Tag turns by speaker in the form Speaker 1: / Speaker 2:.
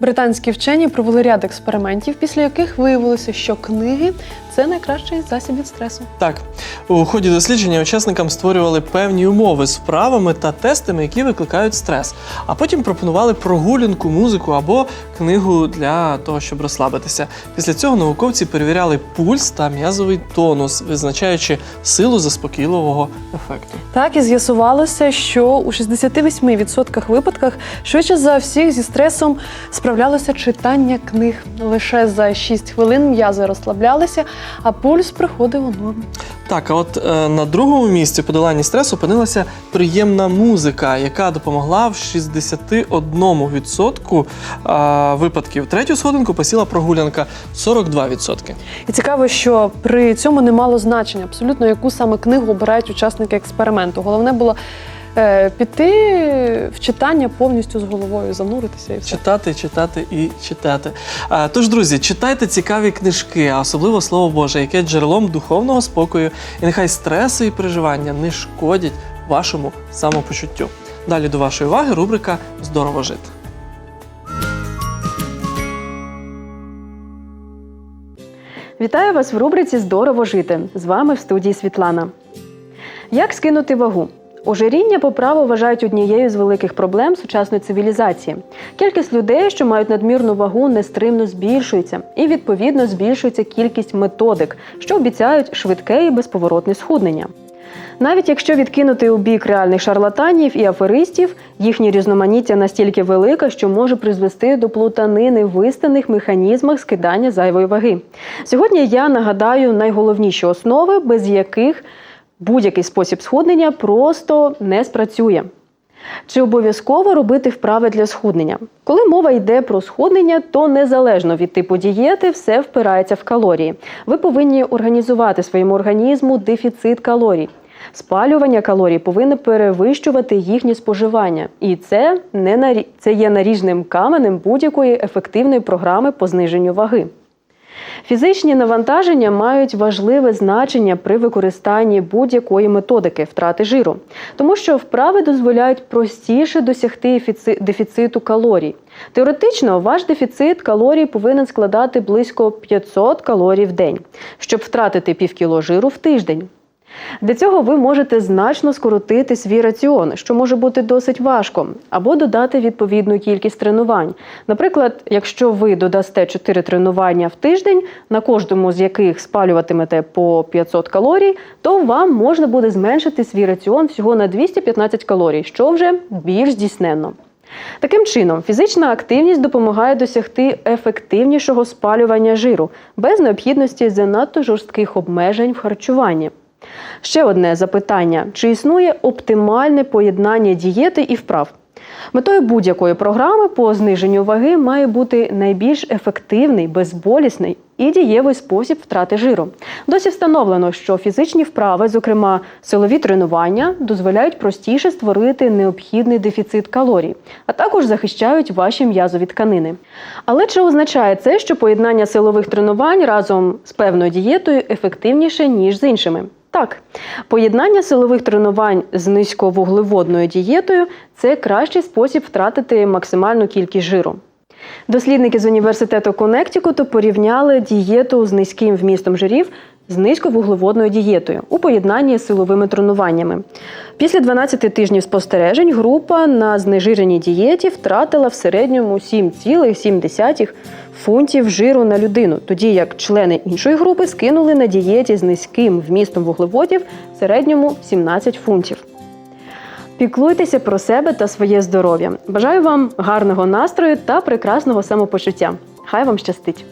Speaker 1: Британські вчені провели ряд експериментів, після яких виявилося, що книги це найкращий засіб від стресу.
Speaker 2: Так, у ході дослідження учасникам створювали певні умови з вправами та тестами, які викликають стрес, а потім пропонували прогулянку, музику або книгу для того, щоб розслабитися. Після цього науковці перевіряли пульс та м'язовий тонус, визначаючи силу заспокійливого ефекту.
Speaker 1: Так і з'ясувалося, що у 68% випадках швидше за всіх зі стресом справлялося читання книг. Лише за 6 хвилин м'язи розслаблялися, а пульс приходив у норму.
Speaker 2: Так, а от е, на другому місці подоланні стресу опинилася приємна музика, яка допомогла в 61% е, випадків. Третю сходинку посіла прогулянка 42%.
Speaker 1: І цікаво, що при цьому не мало значення абсолютно, яку саме книгу обирають учасники експерименту. Головне було піти в читання повністю з головою, зануритися і все.
Speaker 2: Читати, читати і читати. Е, Тож, друзі, читайте цікаві книжки, а особливо слово Боже, яке джерелом духовного спокою, і нехай стреси і переживання не шкодять вашому самопочуттю. Далі до вашої уваги рубрика Здорово жити.
Speaker 3: Вітаю вас в рубриці Здорово жити. З вами в студії Світлана. Як скинути вагу? Ожиріння по праву вважають однією з великих проблем сучасної цивілізації. Кількість людей, що мають надмірну вагу, нестримно збільшується, і відповідно збільшується кількість методик, що обіцяють швидке і безповоротне схуднення. Навіть якщо відкинути у бік реальних шарлатанів і аферистів, їхнє різноманіття настільки велике, що може призвести до плутанини в виставних механізмах скидання зайвої ваги. Сьогодні я нагадаю найголовніші основи, без яких будь-який спосіб схуднення просто не спрацює. Чи обов'язково робити вправи для схуднення? Коли мова йде про схуднення, то незалежно від типу дієти, все впирається в калорії. Ви повинні організувати своєму організму дефіцит калорій. Спалювання калорій повинно перевищувати їхнє споживання, і це не нарі... це є наріжним каменем будь-якої ефективної програми по зниженню ваги. Фізичні навантаження мають важливе значення при використанні будь-якої методики втрати жиру, тому що вправи дозволяють простіше досягти дефіциту калорій. Теоретично, ваш дефіцит калорій повинен складати близько 500 калорій в день, щоб втратити півкіло жиру в тиждень. Для цього ви можете значно скоротити свій раціон, що може бути досить важко, або додати відповідну кількість тренувань. Наприклад, якщо ви додасте 4 тренування в тиждень, на кожному з яких спалюватимете по 500 калорій, то вам можна буде зменшити свій раціон всього на 215 калорій, що вже більш здійсненно. Таким чином, фізична активність допомагає досягти ефективнішого спалювання жиру без необхідності занадто жорстких обмежень в харчуванні. Ще одне запитання: чи існує оптимальне поєднання дієти і вправ? Метою будь-якої програми по зниженню ваги має бути найбільш ефективний, безболісний і дієвий спосіб втрати жиру. Досі встановлено, що фізичні вправи, зокрема силові тренування, дозволяють простіше створити необхідний дефіцит калорій, а також захищають ваші м'язові тканини. Але чи означає це, що поєднання силових тренувань разом з певною дієтою ефективніше ніж з іншими? Так, поєднання силових тренувань з низьковуглеводною дієтою це кращий спосіб втратити максимальну кількість жиру. Дослідники з університету Коннектикуту порівняли дієту з низьким вмістом жирів з низьковуглеводною дієтою у поєднанні з силовими тренуваннями. Після 12 тижнів спостережень група на знежиреній дієті втратила в середньому 7,7 фунтів жиру на людину, тоді як члени іншої групи скинули на дієті з низьким вмістом вуглеводів в середньому 17 фунтів. Піклуйтеся про себе та своє здоров'я. Бажаю вам гарного настрою та прекрасного самопочуття. Хай вам щастить!